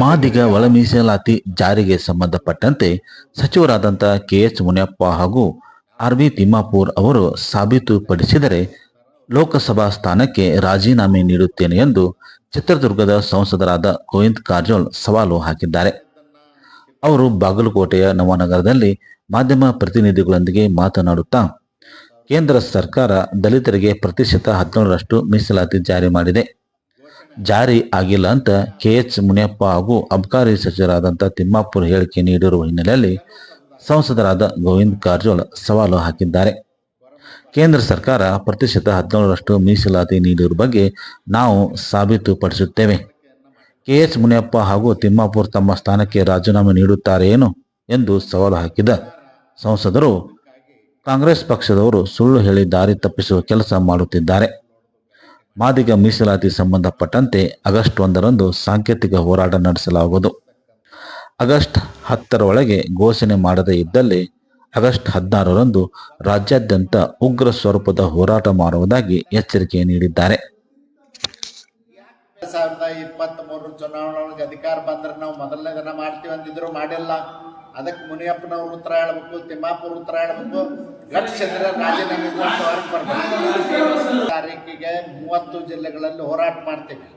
ಮಾದಿಗ ಒಳ ಮೀಸಲಾತಿ ಜಾರಿಗೆ ಸಂಬಂಧಪಟ್ಟಂತೆ ಸಚಿವರಾದಂತಹ ಕೆ ಎಚ್ ಮುನಿಯಪ್ಪ ಹಾಗೂ ಆರ್ ಬಿ ತಿಮ್ಮಾಪುರ್ ಅವರು ಸಾಬೀತುಪಡಿಸಿದರೆ ಲೋಕಸಭಾ ಸ್ಥಾನಕ್ಕೆ ರಾಜೀನಾಮೆ ನೀಡುತ್ತೇನೆ ಎಂದು ಚಿತ್ರದುರ್ಗದ ಸಂಸದರಾದ ಗೋವಿಂದ್ ಕಾರಜೋಳ್ ಸವಾಲು ಹಾಕಿದ್ದಾರೆ. ಅವರು ಬಾಗಲಕೋಟೆಯ ನವನಗರದಲ್ಲಿ ಮಾಧ್ಯಮ ಪ್ರತಿನಿಧಿಗಳೊಂದಿಗೆ ಮಾತನಾಡುತ್ತಾ, ಕೇಂದ್ರ ಸರ್ಕಾರ ದಲಿತರಿಗೆ ಪ್ರತಿಶತ ಹದಿನೇಳರಷ್ಟು ಮೀಸಲಾತಿ ಜಾರಿ ಮಾಡಿದೆ. ಜಾರಿ ಆಗಿಲ್ಲ ಅಂತ ಕೆ ಎಚ್ ಮುನಿಯಪ್ಪ ಹಾಗೂ ಅಬಕಾರಿ ಸಚಿವರಾದಂಥ ತಿಮ್ಮಾಪುರ ಹೇಳಿಕೆ ನೀಡಿರುವ ಹಿನ್ನೆಲೆಯಲ್ಲಿ ಸಂಸದರಾದ ಗೋವಿಂದ್ ಕಾರಜೋಳ ಸವಾಲು ಹಾಕಿದ್ದಾರೆ. ಕೇಂದ್ರ ಸರ್ಕಾರ ಪ್ರತಿಶತ ಹದಿನೇಳರಷ್ಟು ಮೀಸಲಾತಿ ನೀಡಿರುವ ಬಗ್ಗೆ ನಾವು ಸಾಬೀತುಪಡಿಸುತ್ತೇವೆ. ಕೆ ಎಚ್ ಮುನಿಯಪ್ಪ ಹಾಗೂ ತಿಮ್ಮಾಪುರ್ ತಮ್ಮ ಸ್ಥಾನಕ್ಕೆ ರಾಜೀನಾಮೆ ನೀಡುತ್ತಾರೇನು ಎಂದು ಸವಾಲು ಹಾಕಿದ ಸಂಸದರು ಕಾಂಗ್ರೆಸ್ ಪಕ್ಷದವರು ಸುಳ್ಳು ಹೇಳಿ ದಾರಿ ತಪ್ಪಿಸುವ ಕೆಲಸ ಮಾಡುತ್ತಿದ್ದಾರೆ. ಮಾದಿಗ ಮೀಸಲಾತಿ ಸಂಬಂಧಪಟ್ಟಂತೆ ಆಗಸ್ಟ್ ಒಂದರಂದು ಸಾಂಕೇತಿಕ ಹೋರಾಟ ನಡೆಸಲಾಗುವುದು. ಆಗಸ್ಟ್ ಹತ್ತರ ಒಳಗೆ ಘೋಷಣೆ ಮಾಡದೇ ಇದ್ದಲ್ಲಿ ಆಗಸ್ಟ್ ಹದಿನಾರರಂದು ರಾಜ್ಯಾದ್ಯಂತ ಉಗ್ರ ಸ್ವರೂಪದ ಹೋರಾಟ ಮಾಡುವುದಾಗಿ ಎಚ್ಚರಿಕೆ ನೀಡಿದ್ದಾರೆ. ಸಾವಿರದ ಇಪ್ಪತ್ತ್ ಮೂರು ಚುನಾವಣೆ ಅಧಿಕಾರ ಬಂದ್ರೆ ನಾವು ಮೊದಲನೇ ದಿನ ಮಾಡ್ತೀವಿ ಅಂತಿದ್ರು ಮಾಡಿಲ್ಲ. ಅದಕ್ಕೆ ಮುನಿಯಪ್ಪನವ್ರ ಉತ್ತರ ಹೇಳ್ಬೇಕು ತಿಮ್ಮಾಪುರ ಉತ್ತರ ಹೇಳ್ಬೇಕು. ಗಟ್ಟಿಸಿದ್ರೆ ರಾಜೀನಾಮೆ ತಾರೀಕಿಗೆ ಮೂವತ್ತು ಜಿಲ್ಲೆಗಳಲ್ಲಿ ಹೋರಾಟ ಮಾಡ್ತೀವಿ.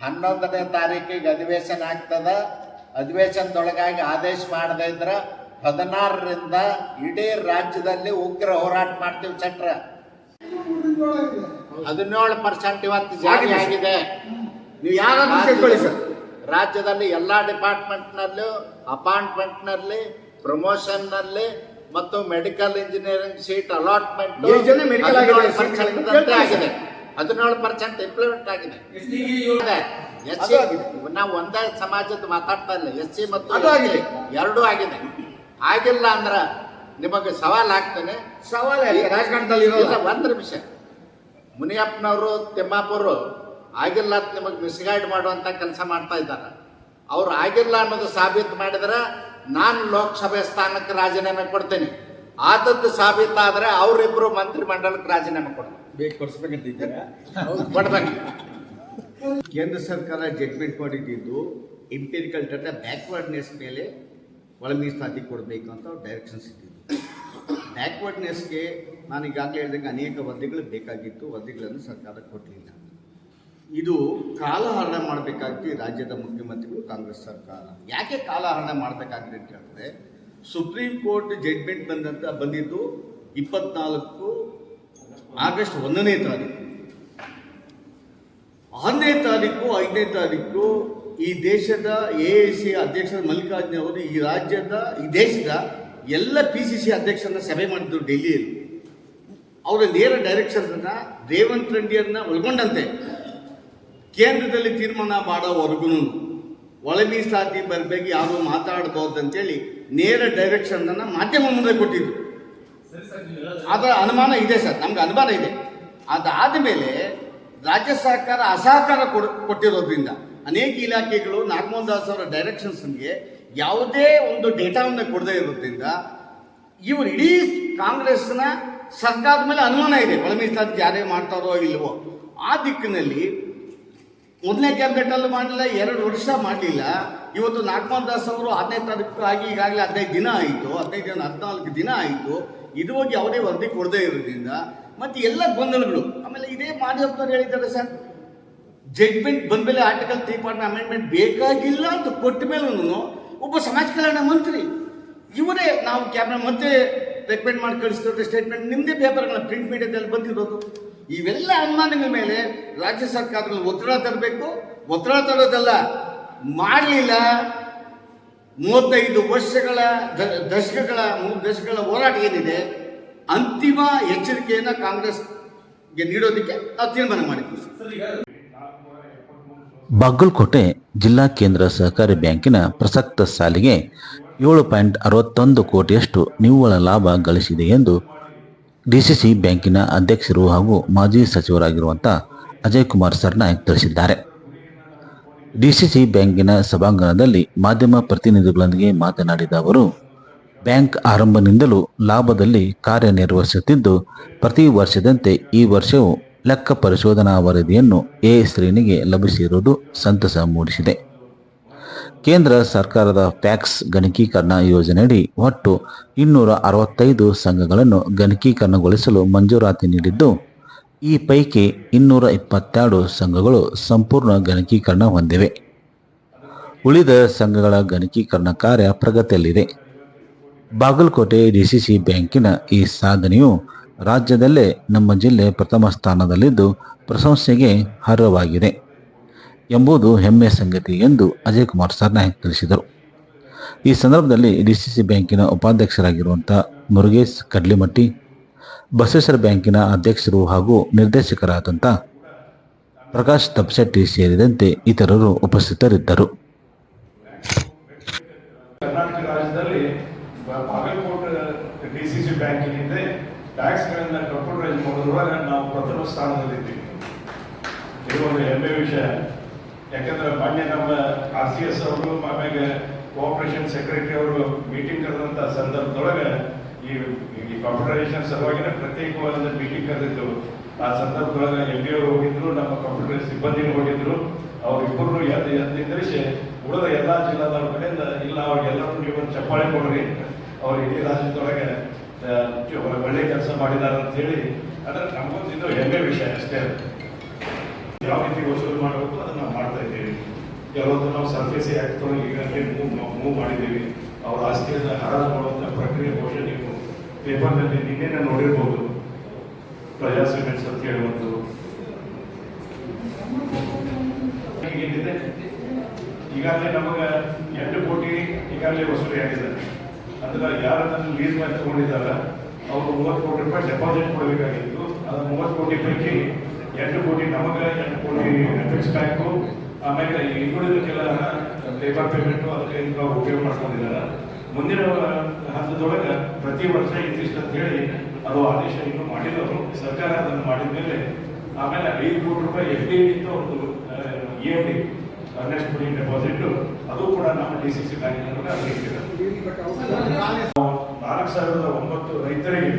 ಹನ್ನೊಂದನೇ ತಾರೀಕಿಗೆ ಅಧಿವೇಶನ ಆಗ್ತದ. ಅಧಿವೇಶನದೊಳಗಾಗಿ ಆದೇಶ ಮಾಡದೇ ಇದ್ರ ಹದಿನಾರರಿಂದ ಇಡೀ ರಾಜ್ಯದಲ್ಲಿ ಉಗ್ರ ಹೋರಾಟ ಮಾಡ್ತೀವಿ ಚಟ್ರ ಹದಿನೇಳು ಪರ್ಸೆಂಟ್ ಇವತ್ತು ಜಾರಿ ಆಗಿದೆ. ನೀವು ಸರ್. ರಾಜ್ಯದಲ್ಲಿ ಎಲ್ಲ ಡಿಪಾರ್ಟ್ಮೆಂಟ್ ನಲ್ಲೂ ಅಪಾಯಿಂಟ್ಮೆಂಟ್ನಲ್ಲಿ ಪ್ರಮೋಷನ್ನಲ್ಲಿ ಮತ್ತು ಮೆಡಿಕಲ್ ಇಂಜಿನಿಯರಿಂಗ್ ಸೀಟ್ ಅಲಾಟ್ಮೆಂಟ್ ಆಗಿದೆ? ಆಗಿದೆ. ಹದಿನೇಳು ಪರ್ಸೆಂಟ್ ಇಂಪ್ಲಿಮೆಂಟ್ ಆಗಿದೆ. ಎಸ್ ಅದು ಸಿ ಆಗಿದೆ. ನಾವು ಒಂದೇ ಸಮಾಜದ ಮಾತಾಡ್ತಾ ಇಲ್ಲ. ಎಸ್ ಸಿ ಮತ್ತು. ಎರಡೂ ಆಗಿದೆ. ಆಗಿಲ್ಲ ಅಂದ್ರ ನಿಮಗೆ ಸವಾಲ್ ಹಾಕ್ತೇನೆ ಸವಾಲ್ ರಾಜಕಾರಣದಲ್ಲಿ ಇಲ್ಲ ಇರೋಲ್ಲ ಒಂದ್ ನಿಮಿಷ. ಮುನಿಯಪ್ಪನವರು ತಿಮ್ಮಾಪುರು ಆಗಿಲ್ಲ ಅಂತ ನಿಮಗೆ ಮಿಸ್ಗೈಡ್ ಮಾಡುವಂಥ ಕೆಲಸ ಮಾಡ್ತಾ ಇದ್ದಾರೆ. ಅವ್ರು ಆಗಿಲ್ಲ ಅನ್ನೋದು ಸಾಬೀತು ಮಾಡಿದ್ರೆ ನಾನು ಲೋಕಸಭೆ ಸ್ಥಾನಕ್ಕೆ ರಾಜೀನಾಮೆ ಕೊಡ್ತೇನೆ. ಆದದ್ದು ಸಾಬೀತಾದ್ರೆ ಅವರಿಬ್ಬರು ಮಂತ್ರಿ ಮಂಡಲಕ್ಕೆ ರಾಜೀನಾಮೆ ಕೊಡ್ತೀನಿ. ಬೇಕು ಕೊಡಿಸ್ಬೇಕಂತ ಇದ್ದೀರಾ? ಕೊಡ್ಬೇಕು. ಕೇಂದ್ರ ಸರ್ಕಾರ ಜಡ್ಮೆಂಟ್ ಮಾಡಿದ್ದು ಇಂಪೆರಿಕಲ್ ಡಾಟಾ ಬ್ಯಾಕ್ವರ್ಡ್ನೆಸ್ ಮೇಲೆ ಒಳ ಮೀಸಲಾತಿ ಕೊಡಬೇಕು ಅಂತ ಡೈರೆಕ್ಷನ್ಸ್ ಇದ್ದಿದ್ದು ಬ್ಯಾಕ್ವರ್ಡ್ನೆಸ್ಗೆ ನಾನು ಈಗಾಗಲೇ ಹೇಳಿದಂಗೆ ಅನೇಕ ವರದಿಗಳು ಬೇಕಾಗಿತ್ತು. ವರದಿಗಳನ್ನು ಸರ್ಕಾರ ಕೊಡಲಿಲ್ಲ. ಇದು ಕಾಲಹರಣ ಮಾಡಬೇಕಾಗಿ ರಾಜ್ಯದ ಮುಖ್ಯಮಂತ್ರಿಗಳು ಕಾಂಗ್ರೆಸ್ ಸರ್ಕಾರ. ಯಾಕೆ ಕಾಲಹರಣ ಮಾಡಬೇಕಾಗಿದೆ ಅಂತ ಹೇಳಿದ್ರೆ ಸುಪ್ರೀಂ ಕೋರ್ಟ್ ಜಡ್ಮೆಂಟ್ ಬಂದಂತ ಬಂದಿದ್ದು ಇಪ್ಪತ್ನಾಲ್ಕು ಆಗಸ್ಟ್ ಒಂದನೇ ತಾರೀಕು. ಆರನೇ ತಾರೀಕು, ಐದನೇ ತಾರೀಕು ಈ ದೇಶದ ಎ ಎ ಸಿ ಅಧ್ಯಕ್ಷರ ಮಲ್ಲಿಕಾರ್ಜುನ ಅವರು ಈ ರಾಜ್ಯದ, ಈ ದೇಶದ ಎಲ್ಲ ಪಿ ಸಿ ಸಿ ಅಧ್ಯಕ್ಷರನ್ನ ಸಭೆ ಮಾಡಿದ್ರು ಡೆಲ್ಲಿಯಲ್ಲಿ. ಅವರ ನೇರ ಡೈರೆಕ್ಷನ್ ಅನ್ನ ರೇವಂತ್ ರೆಡ್ಡಿಯನ್ನ ಒಳಗೊಂಡಂತೆ. ಕೇಂದ್ರದಲ್ಲಿ ತೀರ್ಮಾನ ಮಾಡೋವರೆಗೂ ಒಳ ಮೀಸಲಾತಿ ಬರಬೇಕು, ಯಾರು ಮಾತಾಡಬಹುದು ಅಂತೇಳಿ ನೇರ ಡೈರೆಕ್ಷನ್ ಅನ್ನ ಮಾಧ್ಯಮ ಮುಂದೆ ಕೊಟ್ಟಿದ್ರು. ಅದರ ಅನುಮಾನ ಇದೆ ಸರ್, ನಮ್ಗೆ ಅನುಮಾನ ಇದೆ. ಅದಾದ ಮೇಲೆ ರಾಜ್ಯ ಸರ್ಕಾರ ಅಸಹಕಾರ ಕೊಟ್ಟಿರೋದ್ರಿಂದ ಅನೇಕ ಇಲಾಖೆಗಳು ನಾಗಮೋಹನ್ ದಾಸ್ ಅವರ ಡೈರೆಕ್ಷನ್ಸ್ಗೆ ಯಾವುದೇ ಒಂದು ಡೇಟಾವನ್ನು ಕೊಡದೇ ಇರೋದ್ರಿಂದ ಇವರು ಇಡೀ ಕಾಂಗ್ರೆಸ್ನ ಸರ್ಕಾರದ ಮೇಲೆ ಅನುಮಾನ ಇದೆ. ಒಳ ಮೀಸಲಾತಿ ಜಾರಿ ಮಾಡ್ತಾರೋ ಇಲ್ವೋ. ಆ ದಿಕ್ಕಿನಲ್ಲಿ ಮೊದಲನೇ ಕ್ಯಾಬಿನೆಟ್ ಅಲ್ಲೂ ಮಾಡಲಿಲ್ಲ, ಎರಡು ವರ್ಷ ಮಾಡಲಿಲ್ಲ. ಇವತ್ತು ನಾಗಮೋಹನ್ ದಾಸ್ ಅವರು ಹದಿನೈದು ತಾರೀಕು ಆಗಿ ಈಗಾಗಲೇ ಹದಿನೈದು ದಿನ ಆಯಿತು, ಹದಿನೈದು ದಿನ, ಹದಿನಾಲ್ಕು ದಿನ ಆಯಿತು. ಇದು ಹೋಗಿ ಯಾವುದೇ ವರದಿ ಕೊಡದೇ ಇರೋದ್ರಿಂದ, ಮತ್ತೆ ಎಲ್ಲ ಗೊಂದಲಗಳು. ಆಮೇಲೆ ಇದೇ ಮಾಧ್ಯಮದವ್ರು ಹೇಳಿದ್ದಾರೆ ಸರ್ ಜಡ್ಮೆಂಟ್ ಬಂದ್ಮೇಲೆ ಆರ್ಟಿಕಲ್ ತ್ರೀ ಪಾಯಿಂಟ್ ಅಮೆಂಡ್ಮೆಂಟ್ ಬೇಕಾಗಿಲ್ಲ ಅಂತ ಕೊಟ್ಟ ಮೇಲೂ ಒಬ್ಬ ಸಮಾಜ ಕಲ್ಯಾಣ ಮಂತ್ರಿ. ಇವರೇ ನಾವು ಕ್ಯಾಬಿನೆಟ್ ಮತ್ತೆ ರೆಕಮೆಂಡ್ ಮಾಡಿ ಕಳಿಸ್ತಿರೋ ಸ್ಟೇಟ್ಮೆಂಟ್ ನಿಮ್ಮದೇ ಪೇಪರ್ಗಳ ಪ್ರಿಂಟ್ ಮೀಡಿಯಾದಲ್ಲಿ ಬಂದಿರೋದು. ಇವೆಲ್ಲ ಅನುಮಾನಗಳ ಮೇಲೆ ರಾಜ್ಯ ಸರ್ಕಾರಗಳು ಒತ್ತಡ ತರಬೇಕು ಒತ್ತಡ ತರೋದಲ್ಲ, ಮಾಡಲಿಲ್ಲ ಮೂವತ್ತೈದು ವರ್ಷಗಳ ದಶಕಗಳ, ಮೂರು ದಶಕಗಳ ಹೋರಾಟ ಏನಿದೆ, ಅಂತಿಮ ಎಚ್ಚರಿಕೆಯನ್ನು ಕಾಂಗ್ರೆಸ್ಗೆ ನೀಡೋದಕ್ಕೆ ನಾವು ತೀರ್ಮಾನ ಮಾಡಿದ್ವಿ. ಬಾಗಲಕೋಟೆ ಜಿಲ್ಲಾ ಕೇಂದ್ರ ಸಹಕಾರಿ ಬ್ಯಾಂಕಿನ ಪ್ರಸಕ್ತ ಸಾಲಿಗೆ ಏಳು ಪಾಯಿಂಟ್ ಅರವತ್ತೊಂದು ಕೋಟಿಯಷ್ಟು ನಿವ್ವಳ ಲಾಭ ಗಳಿಸಿದೆ ಎಂದು ಡಿಸಿಸಿ ಬ್ಯಾಂಕಿನ ಅಧ್ಯಕ್ಷರು ಹಾಗೂ ಮಾಜಿ ಸಚಿವರಾಗಿರುವಂಥ ಅಜಯ್ ಕುಮಾರ್ ಸರ್ನಾಯಕ್ ತಿಳಿಸಿದ್ದಾರೆ. ಡಿಸಿಸಿ ಬ್ಯಾಂಕಿನ ಸಭಾಂಗಣದಲ್ಲಿ ಮಾಧ್ಯಮ ಪ್ರತಿನಿಧಿಗಳೊಂದಿಗೆ ಮಾತನಾಡಿದ ಅವರು, ಬ್ಯಾಂಕ್ ಆರಂಭದಿಂದಲೂ ಲಾಭದಲ್ಲಿ ಕಾರ್ಯನಿರ್ವಹಿಸುತ್ತಿದ್ದು, ಪ್ರತಿ ವರ್ಷದಂತೆ ಈ ವರ್ಷವೂ ಲೆಕ್ಕ ಪರಿಶೋಧನಾ ವರದಿಯನ್ನು ಎ ಶ್ರೇಣಿಗೆ ಲಭಿಸಿರುವುದು ಸಂತಸ ಮೂಡಿಸಿದೆ. ಕೇಂದ್ರ ಸರ್ಕಾರದ ಟ್ಯಾಕ್ಸ್ ಗಣಕೀಕರಣ ಯೋಜನೆಯಡಿ ಒಟ್ಟು ಇನ್ನೂರ ಅರವತ್ತೈದು ಸಂಘಗಳನ್ನು ಗಣಕೀಕರಣಗೊಳಿಸಲು ಮಂಜೂರಾತಿ ನೀಡಿದ್ದು, ಈ ಪೈಕಿ ಇನ್ನೂರ ಇಪ್ಪತ್ತೆರಡು ಸಂಘಗಳು ಸಂಪೂರ್ಣ ಗಣಕೀಕರಣ ಹೊಂದಿವೆ. ಉಳಿದ ಸಂಘಗಳ ಗಣಕೀಕರಣ ಕಾರ್ಯ ಪ್ರಗತಿಯಲ್ಲಿದೆ. ಬಾಗಲಕೋಟೆ ಡಿಸಿಸಿ ಬ್ಯಾಂಕಿನ ಈ ಸಾಧನೆಯು ರಾಜ್ಯದಲ್ಲೇ ನಮ್ಮ ಜಿಲ್ಲೆ ಪ್ರಥಮ ಸ್ಥಾನದಲ್ಲಿದ್ದು ಪ್ರಶಂಸೆಗೆ ಅರ್ಹವಾಗಿದೆ. ಎಂಬುದು ಹೆಮ್ಮೆಯ ಸಂಗತಿ ಎಂದು ಅಜಯ್ ಕುಮಾರ್ ಸರ್ನಾಯಕ್ ತಿಳಿಸಿದರು. ಈ ಸಂದರ್ಭದಲ್ಲಿ ಡಿಸಿಸಿ ಬ್ಯಾಂಕಿನ ಉಪಾಧ್ಯಕ್ಷರಾಗಿರುವಂಥ ಮುರುಗೇಶ್ ಕಡ್ಲಿಮಟ್ಟಿ, ಬಸವೇಶ್ವರ ಬ್ಯಾಂಕಿನ ಅಧ್ಯಕ್ಷರು ಹಾಗೂ ನಿರ್ದೇಶಕರಾದಂಥ ಪ್ರಕಾಶ್ ತಪ್ಸೆಟ್ಟಿ ಸೇರಿದಂತೆ ಇತರರು ಉಪಸ್ಥಿತರಿದ್ದರು. ಕರ್ನಾಟಕ ರಾಜ್ಯದಲ್ಲಿ ಬಾಗಲಕೋಟೆ ಡಿ ಬ್ಯಾಂಕಿನಿಂದ ಕಂಪ್ಯೂಟರೈಸ್ ನಾವು ಪ್ರಥಮ ಸ್ಥಾನದಲ್ಲಿದ್ದೀವಿ. ಇದು ಒಂದು ಹೆಮ್ಮೆ ವಿಷಯ. ಯಾಕಂದ್ರೆ ಮೊನ್ನೆ ನಮ್ಮ ಆರ್ ಸಿ ಎಸ್ ಅವರು ಆಮೇಲೆ ಕೋಆಪರೇಷನ್ ಸೆಕ್ರೆಟರಿ ಅವರು ಮೀಟಿಂಗ್ ಕರೆದಂತ ಸಂದರ್ಭದೊಳಗೆ ಈ ಈ ಕಂಪ್ಯೂಟರೈಸೇಷನ್ ಸಲುವಾಗಿನ ಪ್ರತ್ಯೇಕವಾದ ಮೀಟಿಂಗ್ ಕರೆದಿದ್ದರು ಆ ಸಂದರ್ಭದೊಳಗೆ ಎಂ ಬಿ ಅವರು ಹೋಗಿದ್ರು, ನಮ್ಮ ಕಂಪ್ಯೂಟರ್ ಸಿಬ್ಬಂದಿನೂ ಹೋಗಿದ್ರು. ಅವ್ರಿಬ್ಬರು ಎದ್ದು ಎದ್ದು ನಿಂದ್ರಿಸಿ ಉಳಿದ ಎಲ್ಲಾ ಜಿಲ್ಲಾದವ್ರ ಕಡೆಯಿಂದ ಇಲ್ಲ ಅವ್ರಿಗೆಲ್ಲರೂ ನೀವು ಒಂದು ಚಪ್ಪಾಳೆ ಕೊಡ್ರಿ. ಅವ್ರು ಇಡೀ ರಾಜ್ಯದೊಳಗೆ ಒಳ್ಳೆ ಕೆಲಸ ಮಾಡಿದ್ದಾರೆ ಅಂತ ಹೇಳಿ ಅಂದ್ರೆ ನಮಗೊಂದು ಹೆಮ್ಮೆ ವಿಷಯ ಅಷ್ಟೇ. ಯಾವ ರೀತಿ ವಸೂಲು ಮಾಡಬೇಕು ಕೆಲವೊಂದು ನಾವು ಸರ್ಫೇಸ್ ಆಕ್ಟ್ ಈಗಾಗಲೇ ಮೂವ್ ಮೂವ್ ಮಾಡಿದ್ದೀವಿ. ಅವ್ರ ಆಸ್ತಿಯನ್ನು ಹರಾಜು ಮಾಡುವಂಥ ಪ್ರಕ್ರಿಯೆ ಬಹುಶಃ ನೀವು ಪೇಪರ್ನಲ್ಲಿ ನಿನ್ನೆ ನೋಡಿರ್ಬೋದು. ಪ್ರಜಾ ಸಿಮೆಂಟ್ಸ್ ಅಂತ ಹೇಳುವಂಥದ್ದು ಏನಿದೆ ಈಗಾಗಲೇ ನಮಗೆ ಎಂಟು ಕೋಟಿ ಈಗಾಗಲೇ ವಸೂಲಿ ಆಗಿದೆ. ಅಂದ್ರೆ ಯಾರು ಲೀಸ್ ಮೇಲೆ ತಗೊಂಡಿದ್ದಾರೆ ಅವರು ಮೂವತ್ತು ಕೋಟಿ ರೂಪಾಯಿ ಡೆಪಾಸಿಟ್ ಕೊಡಬೇಕಾಗಿತ್ತು. ಅದು ಮೂವತ್ತು ಕೋಟಿ ಪೈಕಿ ಎಂಟು ಕೋಟಿ ನಮಗೆ ಎಂಟು ಕೋಟಿ ಎಫೆಕ್ಸ್ ಬ್ಯಾಂಕು ಆಮೇಲೆ ಇನ್ನುಳಿದಕ್ಕೆಲ್ಲ ಇನ್ನುಳಿದ ಕೆಲ ಲೇಬರ್ ಪೇಮೆಂಟು ಅದಕ್ಕೆ ಉಪಯೋಗ ಮಾಡ್ಕೊಂಡಿದ್ದಾರೆ. ಮುಂದಿನ ಹಂತದೊಳಗೆ ಪ್ರತಿ ವರ್ಷ ಇಂತಿಷ್ಟು ಅಂತ ಹೇಳಿ ಅದು ಆದೇಶ ಇನ್ನು ಮಾಡಿದವರು ಸರ್ಕಾರ ಅದನ್ನು ಮಾಡಿದ ಮೇಲೆ ಆಮೇಲೆ ಐದು ಕೋಟಿ ರೂಪಾಯಿ ಎಫ್ ಡಿ ಇತ್ತು ಒಂದು ಇ ಎಫ್ ಡಿ ಅರ್ನೆಸ್ಟ್ ಅದು ಕೂಡ ನಮ್ಮ ಡಿ ಸಿ ಸಿ ನಾಲ್ಕು ಸಾವಿರದ ಒಂಬತ್ತು ರೈತರಿಗೆ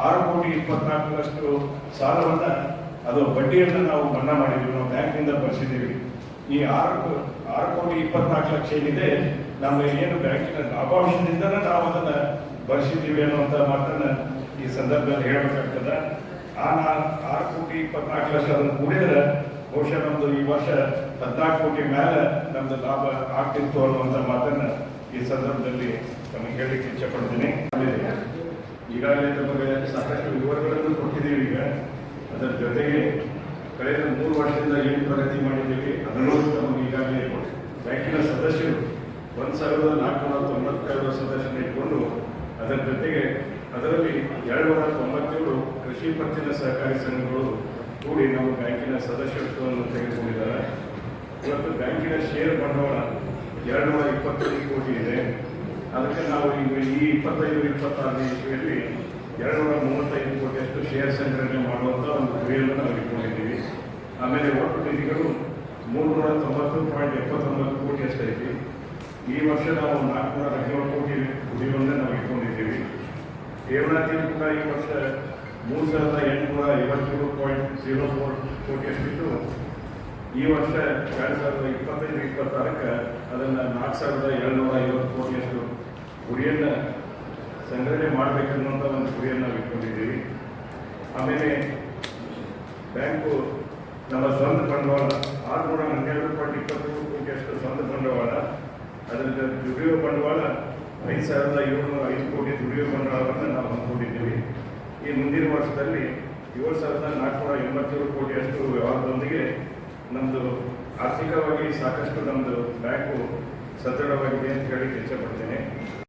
ಆರು ಕೋಟಿ ಇಪ್ಪತ್ನಾಲ್ಕರಷ್ಟು ಸಾಲವನ್ನ ಅದು ಬಡ್ಡಿಯನ್ನು ನಾವು ಮನ್ನಾ ಮಾಡಿದ್ದೀವಿ, ನಾವು ಬ್ಯಾಂಕ್ನಿಂದ ಬರ್ಸಿದ್ದೀವಿ. ಈ ಆರು ಆರು ಕೋಟಿ ಇಪ್ಪತ್ನಾಲ್ಕು ಲಕ್ಷ ಏನಿದೆ ನಮ್ಮ ಏನು ಬ್ಯಾಂಕಿನ ಲಾಭಾಂಶದಿಂದನೇ ನಾವು ಅದನ್ನು ಬರ್ಸಿದ್ದೀವಿ ಅನ್ನುವಂಥ ಮಾತನ್ನ ಈ ಸಂದರ್ಭದಲ್ಲಿ ಹೇಳಬೇಕಾಗ್ತದೆ. ಆ ನಾ- ಆರು ಕೋಟಿ ಇಪ್ಪತ್ನಾಲ್ಕು ಲಕ್ಷ ಅದನ್ನು ಕೂಡಿದ್ರೆ ಬಹುಶಃ ನಮ್ಮದು ಈ ವರ್ಷ ಹದಿನಾಲ್ಕು ಕೋಟಿ ಮೇಲೆ ನಮ್ಮದು ಲಾಭ ಆಗ್ತಿತ್ತು ಅನ್ನುವಂಥ ಮಾತನ್ನ ಈ ಸಂದರ್ಭದಲ್ಲಿ ನಮಗೆ ಹೇಳಲಿಕ್ಕೆ ಇಚ್ಛೆ ಪಡ್ತೀನಿ. ಈಗಾಗಲೇ ನಮಗೆ ಸಾಕಷ್ಟು ವಿವರಗಳನ್ನು ಕೊಟ್ಟಿದ್ದೀವಿ ಈಗ. ಅದರ ಜೊತೆಗೆ ಕಳೆದ ಮೂರು ವರ್ಷದಿಂದ ಏನು ಪ್ರಗತಿ ಮಾಡಿದ್ದೀವಿ. ಅದನ್ನು ನಮಗೆ ಈಗಾಗಲೇ ಬ್ಯಾಂಕಿನ ಸದಸ್ಯರು ಒಂದು ಸಾವಿರದ ನಾಲ್ಕುನೂರ ತೊಂಬತ್ತೆರಡು ಸದಸ್ಯರನ್ನ ಇಟ್ಕೊಂಡು ಅದರ ಜೊತೆಗೆ ಅದರಲ್ಲಿ ಎರಡು ನೂರ ತೊಂಬತ್ತೇಳು ಕೃಷಿ ಪತ್ತಿನ ಸಹಕಾರಿ ಸಂಘಗಳು ಕೂಡಿ ನಮ್ಮ ಬ್ಯಾಂಕಿನ ಸದಸ್ಯತ್ವವನ್ನು ತೆಗೆದುಕೊಂಡಿದ್ದಾರೆ. ಇವತ್ತು ಬ್ಯಾಂಕಿನ ಶೇರ್ ಬಂಡವಾಳ ಎರಡು ನೂರ ಇಪ್ಪತ್ತೈದು ಕೋಟಿ ಇದೆ. ಅದಕ್ಕೆ ನಾವು ಈಗ ಈ ಇಪ್ಪತ್ತೈದು, ಇಪ್ಪತ್ತಾರನೇ ಇಸ್ವಿಯಲ್ಲಿ ಎರಡು ನೂರ ಮೂವತ್ತೈದು ಕೋಟಿಯಷ್ಟು ಶೇರ್ ಸಂಗ್ರಹಣೆ ಮಾಡುವಂಥ ಒಂದು ಗುರಿಯನ್ನು ನಾವು ಇಟ್ಕೊಂಡಿದ್ದೀವಿ. ಆಮೇಲೆ ಒಟ್ಟು ನಿಧಿಗಳು ಮೂರುನೂರ ತೊಂಬತ್ತು ಪಾಯಿಂಟ್ ಎಪ್ಪತ್ತೊಂಬತ್ತು ಕೋಟಿ ಅಷ್ಟೈತಿ ಈ ವರ್ಷ ನಾವು ನಾಲ್ಕುನೂರ ಹದಿನೇಳು ಕೋಟಿ ಗುರಿಯನ್ನ ನಾವು ಇಟ್ಕೊಂಡಿದ್ದೀವಿ. ಠೇವಣಿ ಕೂಡ ಈ ವರ್ಷ ಮೂರು ಸಾವಿರದ ಎಂಟುನೂರ ಐವತ್ತೇಳು ಪಾಯಿಂಟ್ ಜೀರೋ ಫೋರ್ ಕೋಟಿಯಷ್ಟಿತ್ತು ಈ ವರ್ಷ ಎರಡು ಸಾವಿರದ ಇಪ್ಪತ್ತೈದು ಇಪ್ಪತ್ತಾರಕ್ಕೆ ಅದನ್ನು ನಾಲ್ಕು ಸಾವಿರದ ಏಳ್ನೂರ ಐವತ್ತು ಕೋಟಿಯಷ್ಟು ಗುರಿಯನ್ನು ಸಂಗ್ರಹಣೆ ಮಾಡಬೇಕನ್ನುವಂಥ ಒಂದು ಗುರಿಯನ್ನು ನಾವು ಇಟ್ಕೊಂಡಿದ್ದೀವಿ. ಆಮೇಲೆ ಬ್ಯಾಂಕು ನಮ್ಮ ಸ್ವಂತ ಬಂಡವಾಳ, ಆರುನೂರ ಹನ್ನೆರಡು ಪಾಯಿಂಟ್ ಕೋಟಿ ಕೋಟಿಯಷ್ಟು ಸ್ವಂತ ಬಂಡವಾಳ ಅದರ ದುಡಿಯೋ ಬಂಡವಾಳ ಐದು ಸಾವಿರದ ಏಳ್ನೂರ ಐದು ಕೋಟಿ ದುಡಿಯೋ ಬಂಡವಾಳವನ್ನು ನಾವು ಅಂದ್ಕೊಂಡಿದ್ದೀವಿ ಈ ಮುಂದಿನ ವರ್ಷದಲ್ಲಿ ಏಳು ಸಾವಿರದ ನಾಲ್ಕುನೂರ ಎಂಬತ್ತೇಳು ಕೋಟಿಯಷ್ಟು ವ್ಯವಹಾರದೊಂದಿಗೆ ನಮ್ಮದು ಆರ್ಥಿಕವಾಗಿ ಸಾಕಷ್ಟು ನಮ್ಮದು ಬ್ಯಾಂಕು ಸದೃಢವಾಗಿದೆ ಅಂತ ಹೇಳಿ ಇಚ್ಛೆ ಪಡ್ತೇನೆ.